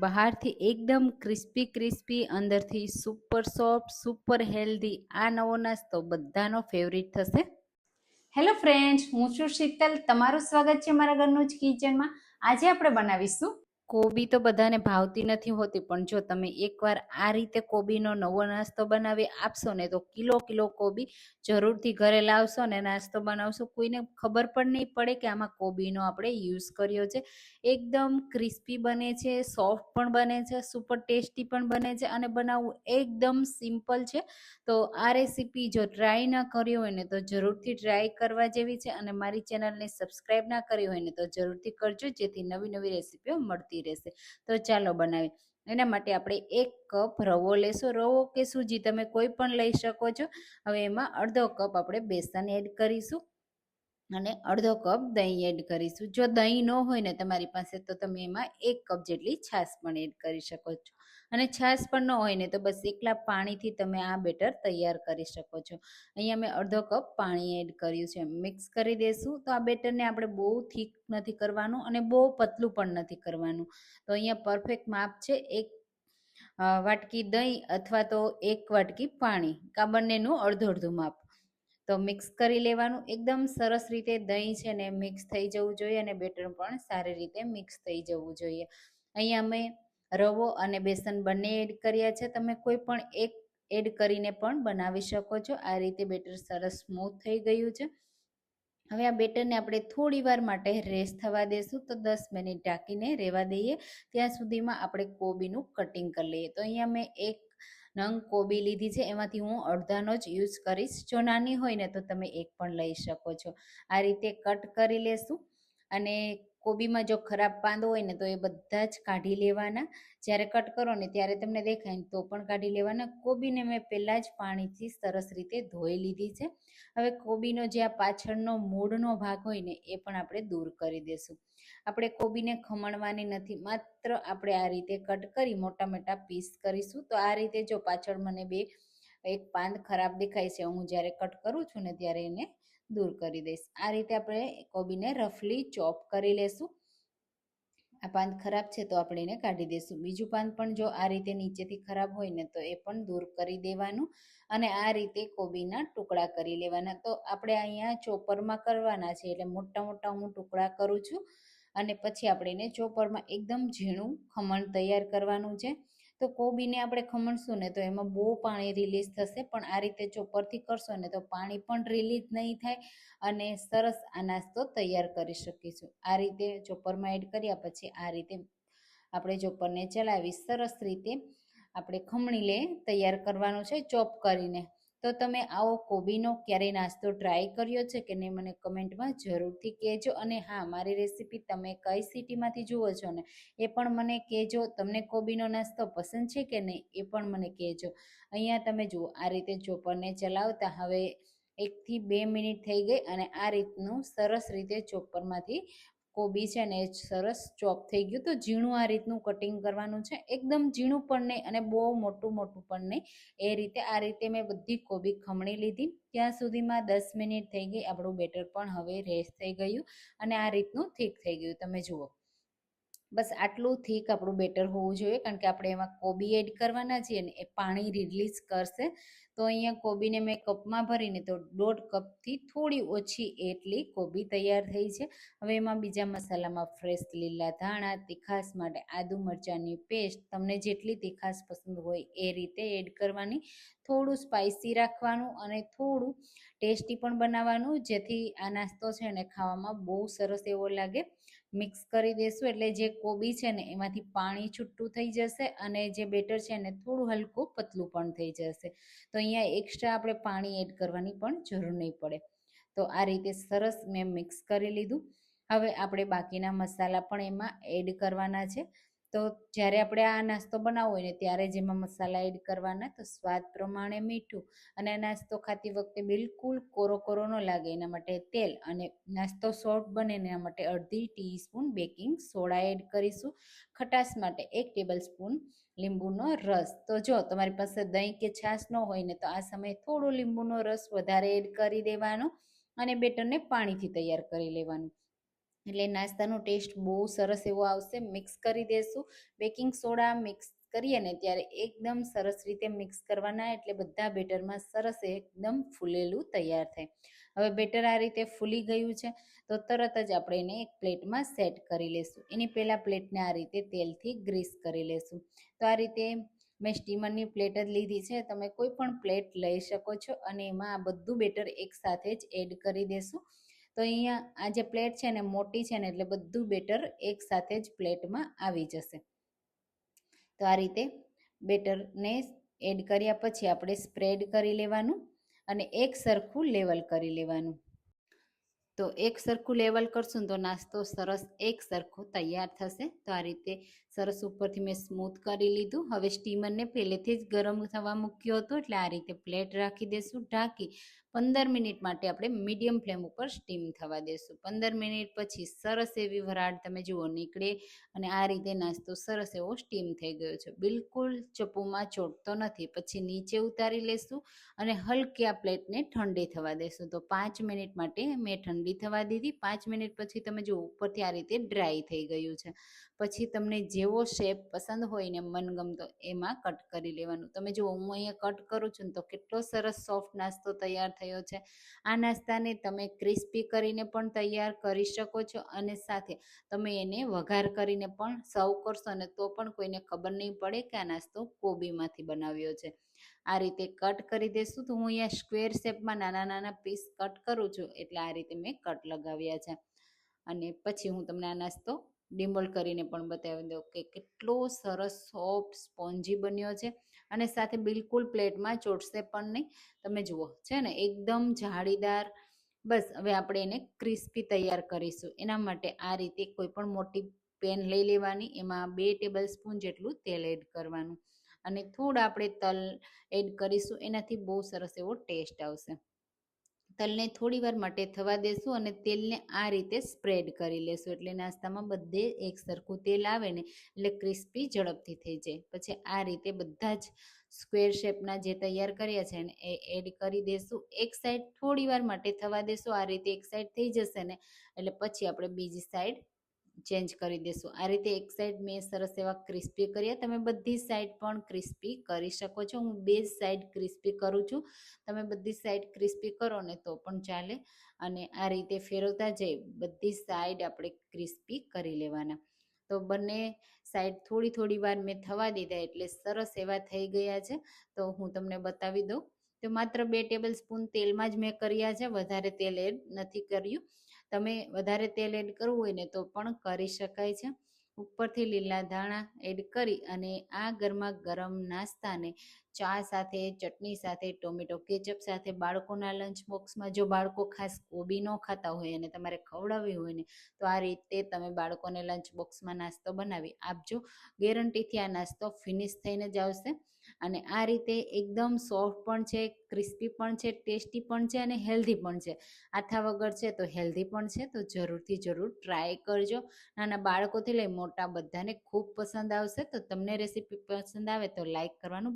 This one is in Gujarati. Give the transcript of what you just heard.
બહારથી એકદમ ક્રિસ્પી ક્રિસ્પી અંદરથી સુપર સોફ્ટ સુપર હેલ્ધી આ નવો નાસ્તો બધાનો ફેવરિટ થશે. હેલો ફ્રેન્ડ્સ હું છું શીતલ. તમારું સ્વાગત છે મારા ઘરનું જ કિચનમાં આજે આપણે બનાવીશું કોબી તો બધાને ભાવતી નથી હોતી, પણ જો તમે એકવાર આ રીતે કોબીનો નવો નાસ્તો બનાવી આપશો ને, તો કિલો કિલો કોબી જરૂરથી ઘરે લાવશો ને, નાસ્તો બનાવશો. કોઈને ખબર પણ નહીં પડે કે આમાં કોબીનો આપણે યુઝ કર્યો છે. એકદમ ક્રિસ્પી બને છે, સોફ્ટ પણ બને છે, સુપર ટેસ્ટી પણ બને છે અને બનાવવું એકદમ સિમ્પલ છે. તો આ રેસીપી જો ટ્રાય ના કરી હોય ને, તો જરૂરથી ટ્રાય કરવા જેવી છે અને મારી ચેનલને સબસ્ક્રાઈબ ના કરી હોય ને, તો જરૂરથી કરજો, જેથી નવી નવી રેસીપીઓ મળતી રહેશે. તો ચાલો બનાવીએ. એના માટે આપણે એક કપ રવો લેશું. રવો કે સૂજી તમે કોઈ પણ લઈ શકો છો. હવે એમાં અડધો કપ આપણે બેસન એડ કરીશું અને અડધો કપ દહીં એડ કરીશું. જો દહીં ન હોય ને તમારી પાસે તો તમે એમાં એક કપ જેટલી છાશ પણ એડ કરી શકો છો. અને છાશ પણ ન હોય ને તો બસ એકલા પાણીથી તમે આ બેટર તૈયાર કરી શકો છો. અહીંયા મેં અડધો કપ પાણી એડ કર્યું છે. મિક્સ કરી દઈશું તો આ બેટરને આપણે બહુ થીક નથી કરવાનું અને બહુ પતલું પણ નથી કરવાનું. તો અહીંયા પરફેક્ટ માપ છે એક વાટકી દહીં અથવા તો એક વાટકી પાણી. આ બંનેનું અડધું અડધું માપ. તો મિક્સ કરી લેવાનું. એકદમ સરસ રીતે દહીં છે ને મિક્સ થઈ જવું જોઈએ અને બેટર પણ સારી રીતે મિક્સ થઈ જવું જોઈએ. અહીંયા અમે રવો અને બેસન બંને એડ કર્યા છે. તમે કોઈ પણ એક એડ કરીને પણ બનાવી શકો છો. આ રીતે બેટર સરસ સ્મૂથ થઈ ગયું છે. હવે આ બેટરને આપણે થોડી વાર માટે રેસ્ટ થવા દેશું. તો દસ મિનિટ ઢાંકીને રહેવા દઈએ. ત્યાં સુધીમાં આપણે કોબીનું કટિંગ કરી લઈએ. તો અહીંયા મેં એક નંગ કોબી લીધી છે. એમાંથી હું અડધાનો જ યુઝ કરીશ. જો નાની હોય ને તો તમે એક પણ લઈ શકો છો. આ રીતે કટ કરી લેશું અને કોબીમાં જો ખરાબ પાંદો હોય ને, તો એ બધા જ કાઢી લેવાના. જ્યારે કટ કરો ને, ત્યારે તમને દેખાય ને, તો પણ કાઢી લેવાના. કોબીને મેં પહેલાં જ પાણીથી સરસ રીતે ધોઈ લીધી છે. હવે કોબીનો જે આ પાછળનો મૂળનો ભાગ હોય ને, એ પણ આપણે દૂર કરી દેશું. આપણે કોબીને ખમણવાની નથી, માત્ર આપણે આ રીતે કટ કરી મોટા મોટા પીસ કરીશું. તો આ રીતે જો પાછળ મને બે, એક પાંદ ખરાબ દેખાય છે, હું જ્યારે કટ કરું છું ને, ત્યારે એને દૂર કરી દઈશ. આ રીતે આપણે કોબીને રફલી ચોપ કરી લેશું. આ પાન ખરાબ છે તો આપણે એને કાઢી દઈશું બીજું પાન પણ જો આ રીતે નીચેથી ખરાબ હોય ને તો એ પણ દૂર કરી દેવાનું અને આ રીતે કોબીના ટુકડા કરી લેવાના. તો આપણે અહીંયા ચોપરમાં કરવાના છે એટલે મોટા મોટા હું ટુકડા કરું છું અને પછી આપણે એને ચોપરમાં એકદમ ઝીણું ખમણ તૈયાર કરવાનું છે. તો કોબીને આપણે ખમણશું ને તો એમાં બહુ પાણી રિલીઝ થશે, પણ આ રીતે ચોપરથી કરશો ને તો પાણી પણ રિલીઝ નહીં થાય અને સરસ આ નાસ્તો તૈયાર કરી શકીશું. આ રીતે ચોપરમાં એડ કર્યા પછી આ રીતે આપણે ચોપરને ચલાવી સરસ રીતે આપણે ખમણી લે તૈયાર કરવાનું છે, ચોપ કરીને. તો તમે આવો કોબીનો ક્યારેય નાસ્તો ટ્રાય કર્યો છે કે નહીં મને કમેન્ટમાં જરૂરથી કહેજો. અને હા, મારી રેસીપી તમે કઈ સિટીમાંથી જુઓ છો ને, એ પણ મને કહેજો. તમને કોબીનો નાસ્તો પસંદ છે કે નહીં, એ પણ મને કહેજો. અહીંયા તમે જુઓ, આ રીતે ચોપરને ચલાવતા હવે એકથી બે મિનિટ થઈ ગઈ અને આ રીતનું સરસ રીતે ચોપરમાંથી કોબી છે ને એ સરસ ચોપ થઈ ગયું. તો ઝીણું આ રીતનું કટિંગ કરવાનું છે. એકદમ ઝીણું પણ નહીં અને બહુ મોટું મોટું પણ નહીં. એ રીતે આ રીતે મેં બધી કોબી ખમણી લીધી. ત્યાં સુધીમાં દસ મિનિટ થઈ ગઈ. આપણું બેટર પણ હવે રેસ થઈ ગયું અને આ રીતનું થીક થઈ ગયું. તમે જુઓ. બસ આટલું થીક આપણું બેટર હોવું જોઈએ, કારણ કે આપણે એમાં કોબી એડ કરવાના છીએ ને એ પાણી રિલીઝ કરશે. તો અહીંયા કોબીને મેં કપમાં ભરીને તો દોઢ કપથી થોડી ઓછી એટલી કોબી તૈયાર થઈ છે. હવે એમાં બીજા મસાલામાં ફ્રેશ લીલા ધાણા, તીખાસ માટે આદુ મરચાંની પેસ્ટ, તમને જેટલી તીખાસ પસંદ હોય એ રીતે એડ કરવાની. થોડું સ્પાઇસી રાખવાનું અને થોડું ટેસ્ટી પણ બનાવવાનું, જેથી આ નાસ્તો છે ને ખાવામાં બહુ સરસ એવો લાગે. મિક્સ કરી દઈશું એટલે જે કોબી છે ને, એમાંથી પાણી છૂટું થઈ જશે અને જે બેટર છે ને થોડું હલકું પતલું પણ થઈ જશે. તો અહીંયા એક્સ્ટ્રા આપણે પાણી એડ કરવાની પણ જરૂર નહીં પડે. તો આ રીતે સરસ મેં મિક્સ કરી લીધું. હવે આપણે બાકીના મસાલા પણ એમાં એડ કરવાના છે. તો જ્યારે આપણે આ નાસ્તો બનાવવો હોય ને, ત્યારે જેમાં મસાલા એડ કરવાના, તો સ્વાદ પ્રમાણે મીઠું અને આ નાસ્તો ખાતી વખતે બિલકુલ કોરો કોરો ન લાગે. એના માટે તેલ અને નાસ્તો સોફ્ટ બને એના માટે અડધી ટીસ્પૂન બેકિંગ સોડા એડ કરીશું. ખટાશ માટે એક ટેબલ સ્પૂન લીંબુનો રસ. તો જો તમારી પાસે દહીં કે છાશ ન હોય ને, તો આ સમયે થોડો લીંબુનો રસ વધારે એડ કરી દેવાનો અને બેટરને પાણીથી તૈયાર કરી લેવાનું. એટલે નાસ્તાનો ટેસ્ટ બહુ સરસ એવો આવશે. મિક્સ કરી દેશું. બેકિંગ સોડા મિક્સ કરીએ ને ત્યારે એકદમ સરસ રીતે મિક્સ કરવાના એટલે બધા બેટરમાં સરસ એકદમ ફૂલેલું તૈયાર થાય. હવે બેટર આ રીતે ફૂલી ગયું છે તો તરત જ આપણે એને એક પ્લેટમાં સેટ કરી લેશું. એની પહેલાં પ્લેટને આ રીતે તેલથી ગ્રીસ કરી લેશું. તો આ રીતે મેં સ્ટીમરની પ્લેટ જ લીધી છે. તમે કોઈ પણ પ્લેટ લઈ શકો છો અને એમાં આ બધું બેટર એકસાથે જ એડ કરી દેશું. તો અહીંયા આ જે પ્લેટ છે ને, મોટી છે ને, એટલે બધું બેટર એકસાથે જ પ્લેટમાં આવી જશે. તો આ રીતે બેટરને એડ કર્યા પછી આપણે સ્પ્રેડ કરી લેવાનું અને એક સરખું લેવલ કરી લેવાનું. તો એક સરખું લેવલ કરશું તો નાસ્તો સરસ એક સરખો તૈયાર થશે. તો આ રીતે સરસ ઉપરથી મેં સ્મૂથ કરી લીધું. હવે સ્ટીમરને પહેલેથી જ ગરમ થવા મૂક્યો હતો, એટલે આ રીતે પ્લેટ રાખી દેશું. ઢાંકી પંદર મિનિટ માટે આપણે મીડિયમ ફ્લેમ ઉપર સ્ટીમ થવા દેશું. પંદર મિનિટ પછી સરસ એવી વરાળ તમે જુઓ, નીકળે અને આ રીતે નાસ્તો સરસ એવો સ્ટીમ થઈ ગયો છે. બિલકુલ ચપ્પુમાં ચોટતો નથી. પછી નીચે ઉતારી લેશું અને હલકી આ પ્લેટને ઠંડી થવા દેશું. તો પાંચ મિનિટ માટે મેં ઠંડી થવા દીધી. પાંચ મિનિટ પછી તમે જુઓ, ઉપરથી આ રીતે ડ્રાય થઈ ગયું છે. પછી તમને જેવો શેપ પસંદ હોય ને મનગમતો એમાં કટ કરી લેવાનું. તમે જુઓ, હું અહીંયા કટ કરું છું ને તો કેટલો સરસ સોફ્ટ નાસ્તો તૈયાર થયો છે. આ નાસ્તાને તમે ક્રિસ્પી કરીને પણ તૈયાર કરી શકો છો અને સાથે તમે એને વઘાર કરીને પણ સર્વ કરશો ને તો પણ કોઈને ખબર નહીં પડે કે આ નાસ્તો કોબીમાંથી બનાવ્યો છે. આ રીતે કટ કરી દેશું તો હું અહીંયા સ્ક્વેર શેપમાં નાના નાના પીસ કટ કરું છું એટલે આ રીતે મેં કટ લગાવ્યા છે. અને પછી હું તમને આ નાસ્તો ડિમોલ્ડ કરીને પણ બતાવી દો કે કેટલો સરસ, સોફ્ટ, સ્પોન્જી બન્યો છે. અને સાથે બિલકુલ પ્લેટમાં ચોટશે પણ નહીં. તમે જુઓ, છે ને, એકદમ જાળીદાર. બસ, હવે આપણે એને ક્રિસ્પી તૈયાર કરીશું. એના માટે આ રીતે કોઈ પણ મોટી પેન લઈ લેવાની. એમાં બે ટેબલ સ્પૂન જેટલું તેલ એડ કરવાનું. અને થોડા આપણે તલ એડ કરીશું. એનાથી બહુ સરસ એવો ટેસ્ટ આવશે. તલને થોડી વાર માટે થવા દેશું અને તેલને આ રીતે સ્પ્રેડ કરી લેશું. એટલે નાસ્તામાં બધે એક સરખું તેલ આવે ને એટલે ક્રિસ્પી ઝડપથી થઈ જાય. પછી આ રીતે બધા જ સ્ક્વેર શેપના જે તૈયાર કર્યા છે ને એ એડ કરી દેશું. એક સાઈડ થોડી વાર માટે થવા દેશું. આ રીતે એક સાઈડ થઈ જશે ને એટલે પછી આપણે બીજી સાઈડ ચેન્જ કરી દેશું. આ રીતે એક સાઈડ મેં સરસ એવા ક્રિસ્પી કર્યા તમે બધી સાઈડ પણ ક્રિસ્પી કરી શકો છો. હું બે સાઈડ ક્રિસ્પી કરું છું. તમે બધી સાઈડ ક્રિસ્પી કરો ને તો પણ ચાલે. અને આ રીતે ફેરવતા જઈ બધી સાઈડ આપણે ક્રિસ્પી કરી લેવાના. તો બંને સાઈડ થોડી થોડી વાર મેં થવા દીધા એટલે સરસ એવા થઈ ગયા છે. તો હું તમને બતાવી દઉં. તો માત્ર બે ટેબલ સ્પૂન તેલમાં જ મેં કર્યા છે. વધારે તેલ એડ નથી કર્યું. તમે વધારે તેલ એડ કરવું હોય ને તો પણ કરી શકાય છે. ઉપરથી લીલા ધાણા એડ કરી અને આ ગરમા ગરમ નાસ્તાને ચા સાથે, ચટણી સાથે, ટોમેટો કેચઅપ સાથે, બાળકોના લંચ બોક્સમાં જો બાળકો ખાસ કોબી ન ખાતા હોય અને તમારે ખવડાવવી હોય ને, તો આ રીતે તમે બાળકોને લંચ બોક્સમાં નાસ્તો બનાવી આપજો. ગેરંટીથી આ નાસ્તો ફિનિશ થઈને જ આવશે. અને આ રીતે એકદમ સોફ્ટ પણ છે, ક્રિસ્પી પણ છે, ટેસ્ટી પણ છે અને હેલ્ધી પણ છે. આથા વગર છે તો હેલ્ધી પણ છે, તો જરૂરથી જરૂર ટ્રાય કરજો. નાના બાળકોથી લઈ મોટા બધાને ખૂબ પસંદ આવશે. તો તમને રેસીપી પસંદ આવે તો લાઈક કરવાનું